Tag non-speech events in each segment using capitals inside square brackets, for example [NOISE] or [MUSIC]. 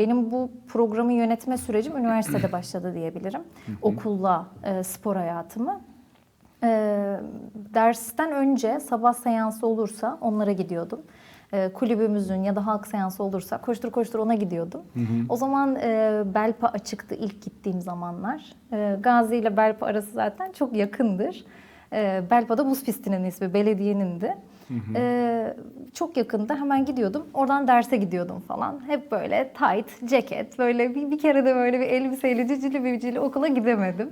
Benim bu programı yönetme sürecim üniversitede [CLEARS THROAT] başladı diyebilirim. Okulla e, spor hayatımı. E, dersten önce sabah seansı olursa onlara gidiyordum. E, kulübümüzün ya da halk seansı olursa koştur koştur ona gidiyordum. O zaman e, Belpa açıktı ilk gittiğim zamanlar. E, Gazi ile Belpa arası zaten çok yakındır. E, Belpa'da buz pistinin ismi, belediyenin de. E, çok yakında hemen gidiyordum. Oradan derse gidiyordum falan. Hep böyle tight, ceket, böyle bir, bir kere de böyle bir elbiseyle cicili bicili okula gidemedim.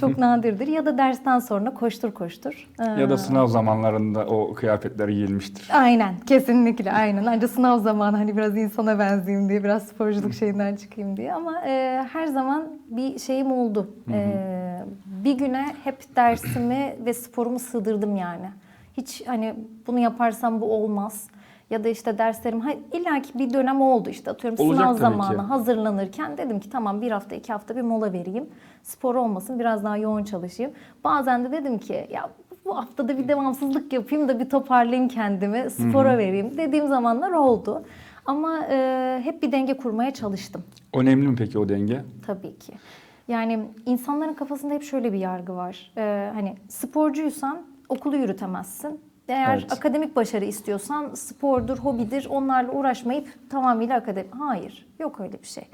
çok nadirdir. Ya da dersten sonra koştur koştur. E, Ya da sınav zamanlarında o kıyafetler giyilmiştir. Aynen, kesinlikle aynen. Ancak sınav zamanı hani biraz insana benzeyeyim diye, biraz sporculuk şeyinden çıkayım diye. Ama e, her zaman bir şeyim oldu. E, bir güne hep dersimi ve sporumu sığdırdım yani. Hiç hani bunu yaparsam bu olmaz. Ya da işte derslerim, illa ki bir dönem oldu işte atıyorum Olacak sınav tabii ki. zamanı hazırlanırken dedim ki tamam bir hafta iki hafta bir mola vereyim. Spor olmasın biraz daha yoğun çalışayım. Bazen de dedim ki ya bu haftada bir devamsızlık yapayım da bir toparlayayım kendimi spora vereyim dediğim zamanlar oldu. Ama e, hep bir denge kurmaya çalıştım Önemli mi peki o denge? tabii ki. Yani insanların kafasında hep şöyle bir yargı var. E, hani sporcuysan okulu yürütemezsin. Eğer Evet. akademik başarı istiyorsan spordur, hobidir onlarla uğraşmayıp tamamıyla akademik. Hayır, yok öyle bir şey.